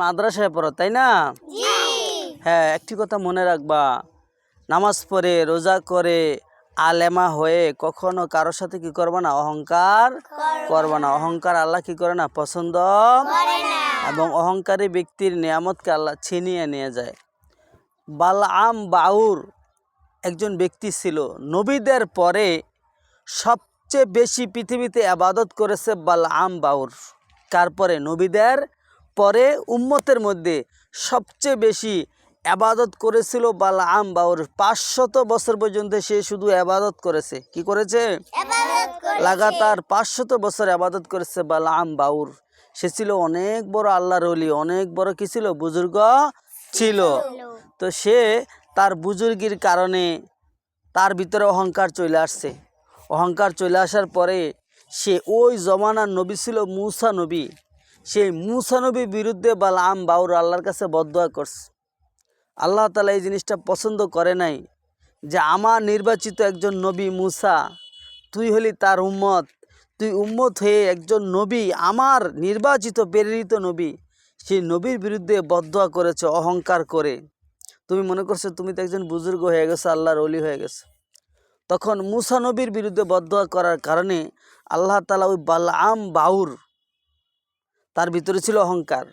মাদ্রাসায় পড়ো তাই না? হ্যাঁ একটি কথা মনে রাখবা। নামাজ পড়ে রোজা করে আলেমা হয়ে কখনো কারোর সাথে কি করবে না? অহংকার করবে না। অহংকার আল্লাহ কি করে না? পছন্দ এবং অহংকারী ব্যক্তির নিয়ামতকে আল্লাহ ছিনিয়ে নিয়ে যায়। বালআম বাউর একজন ব্যক্তি ছিল। নবীদের পরে সবচেয়ে বেশি পৃথিবীতে আবাদত করেছে বালআম বাউর। কার পরে নবীদের পরে উম্মতের মধ্যে সবচেয়ে বেশি আবাদত করেছিল বালআম বাউর পাঁচশত বছর পর্যন্ত সে শুধু আবাদত করেছে। কি করেছে? লাগাতার পাঁচশত বছর আবাদত করেছে বালআম বাউর। সে ছিল অনেক বড় আল্লাহর অলি অনেক বড় কি ছিল? বুজুর্গ ছিল। তো সে তার বুজুর্গির কারণে তার ভিতরে অহংকার চলে আসছে। অহংকার চলে আসার পরে সে ওই জমানার নবী ছিল মুসা নবী। সেই মুসা নবীর বিরুদ্ধে বালাম বাউর আল্লাহর কাছে বদয়া করছে। আল্লাহ তালা এই জিনিসটা পছন্দ করে নাই যে আমার নির্বাচিত একজন নবী মুসা, তুই হলি তার উম্মত, তুই উম্মত হয়ে একজন নবী, আমার নির্বাচিত প্রেরিত নবী। সেই নবীর বিরুদ্ধে বদয়া করেছে, অহংকার করে। তুমি মনে করছ তুমি তো একজন বুজুর্গ হয়ে গেছো, আল্লাহর অলি হয়ে গেছো। তখন মুসা নবীর বিরুদ্ধে বদয়া করার কারণে আল্লাহ তালা ওই বালাম বাউর তার ভিতরে ছিল অহংকার।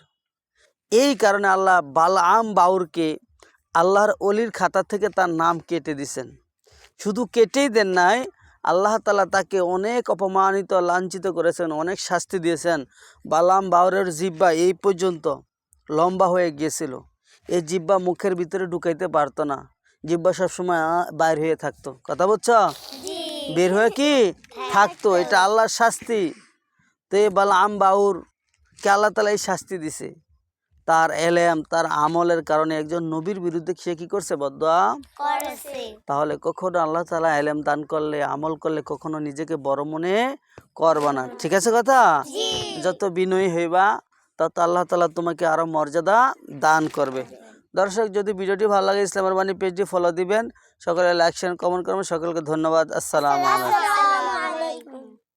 এই কারণে আল্লাহ বালাম বাউরকে আল্লাহর অলির খাতা থেকে তার নাম কেটে দিছেন। শুধু কেটেই দেন নাই আল্লাহ তালা তাকে অনেক অপমানিত লাঞ্ছিত করেছেন অনেক শাস্তি দিয়েছেন। বালাম বাউরের জিব্বা এই পর্যন্ত লম্বা হয়ে গিয়েছিল। এই জিব্বা মুখের ভিতরে ঢুকাইতে পারতো না। জিব্বা সবসময় বাইর হয়ে থাকতো। কথা বলছ? বের হয়ে কি? থাকতো। এটা আল্লাহর শাস্তি। তো এই বালাম বাউর আল্লাহ তালা এই শাস্তি দিছে? তার এলেম তার আমলের কারণে একজন নবীর বিরুদ্ধে সে কি করছে বদয়া তাহলে কখনো আল্লাহ তালা এলেম দান করলে আমল করলে কখনো নিজেকে বড় মনে করবা না। ঠিক আছে কথা? যত বিনয়ী হইবা তত আল্লাহ তালা তোমাকে আরও মর্যাদা দান করবে। দর্শক যদি ভিডিওটি ভালো লাগে ইসলামের বাণী পেজটি ফলো দিবেন। সকলে লাইক শেয়ার কমেন্ট করবেন। সকলকে ধন্যবাদ। আসসালামু আলাইকুম।